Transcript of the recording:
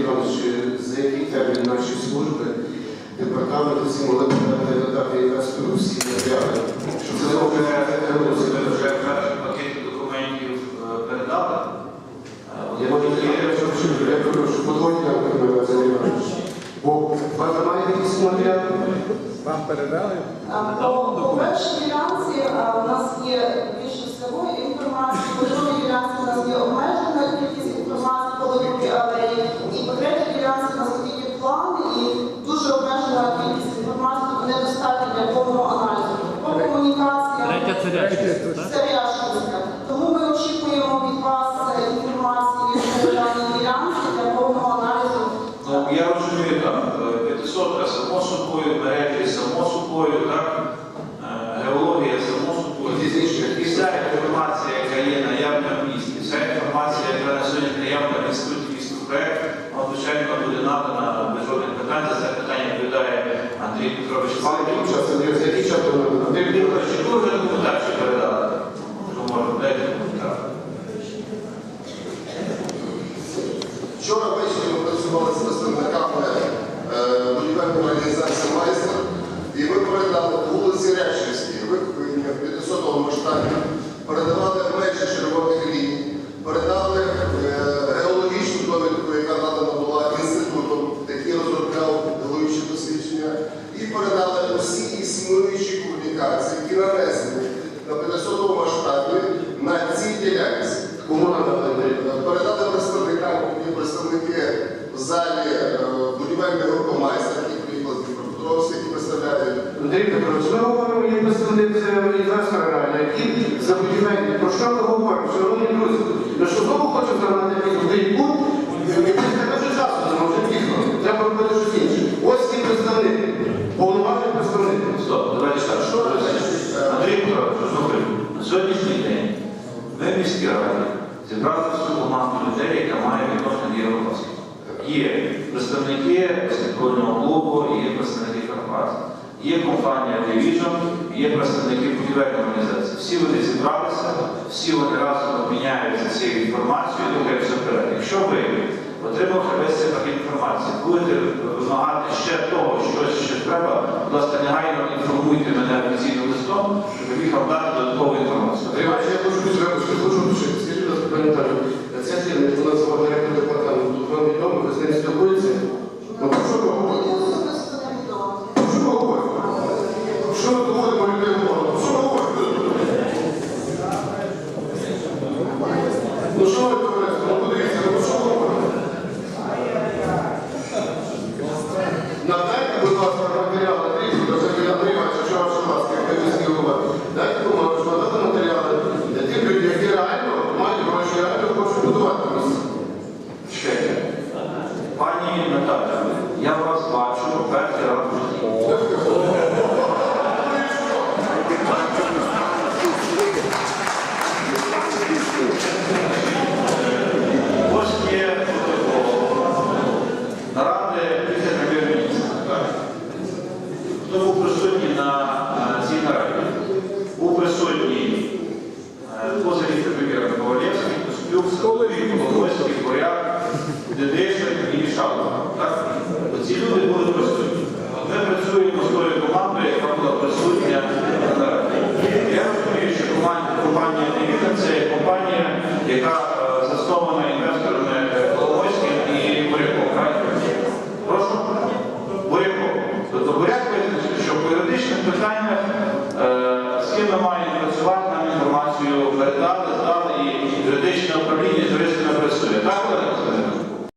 Іванович, за який термін наші служби департаменту ці могли б надати інвестору всі матеріали, щоб це Це вже перший пакет документів е, передали. Я що подводні нам Андрій Іванович. Бо вам немає якісь матеріали? Вам передали? А, По Тому ми очікуємо від вас е, інформації від державної ділянки для повного аналізу. Ну, я розумію, там, е, 500 само собою, мережі само собою, так, е, геологія само собою. І вся інформація, яка є наявна в місті, вся інформація, яка на сьогодні наявна в інституті міськопроект, вона, звичайно, буде надана без жодних питань. За це питання відповідає Андрій Петрович За Павлів. який час, Андрій, за який час ви Андрій Андрій Петрович, Петрович, дуже далі передали. Що може, дайте коментар. Вчора працювали з представниками е, будівельної організації майстер, і ми передали вулиці Речівській, викупені в 500 масштабі, передавали межі червоних ліній, передали е, геологічну довідку, яка надана була інститутом, який розробляв геологічні дослідження, і передали усі існуючі комунікації, які нанесені на 500 масштабі на цій ділянці. кому надали Андрій? Передати представникам, є представники в залі е, будівельної групи майстер, які приїхали з Дніпропетровська, які представляють. Андрій Петрович, ми говоримо, є представник е, інвестора реально, який за будівельні. Про що ми говоримо, шановні друзі? Ми що знову хочемо якийсь один пункт, який тебе вже часу нема, вже пізно. Треба робити щось інше. Ось цей представник, повноважний представник. Стоп, давайте так. Що ви Андрій Петрович, на сьогоднішній день ви в міській раді зібрали всю команду людей, яка має відношення. Є представники баскетбольного клубу, є представники Карпат, є компанія Division, є представники будівельної організації. Всі вони зібралися, всі вони разом обміняються цією інформацією рухаються вперед. Якщо ви отримавши весь цей пакет інформації, будете вимагати ще того, щось ще треба, будь ласка, негайно інформуйте мене офіційним листом, щоб я міг дати додаткову інформацію. Андрій Іванович, я хочу бути випуску, хочу душити. Скажіть, будь ласка, пані Наталю, ця фірма, яку назвав директор департаменту, вам відомо, ви з ним спілкуєтеся? Ну, про що ви говорите? Мені особисто невідомо. Про що ви говорите? Що ми говоримо, людей говоримо? Про що ви говорите? Ну що ви говорите? Ну подивіться, ну про що ви говорите? Надайте, будь dopo ми маємо працювати, нам інформацію юридичні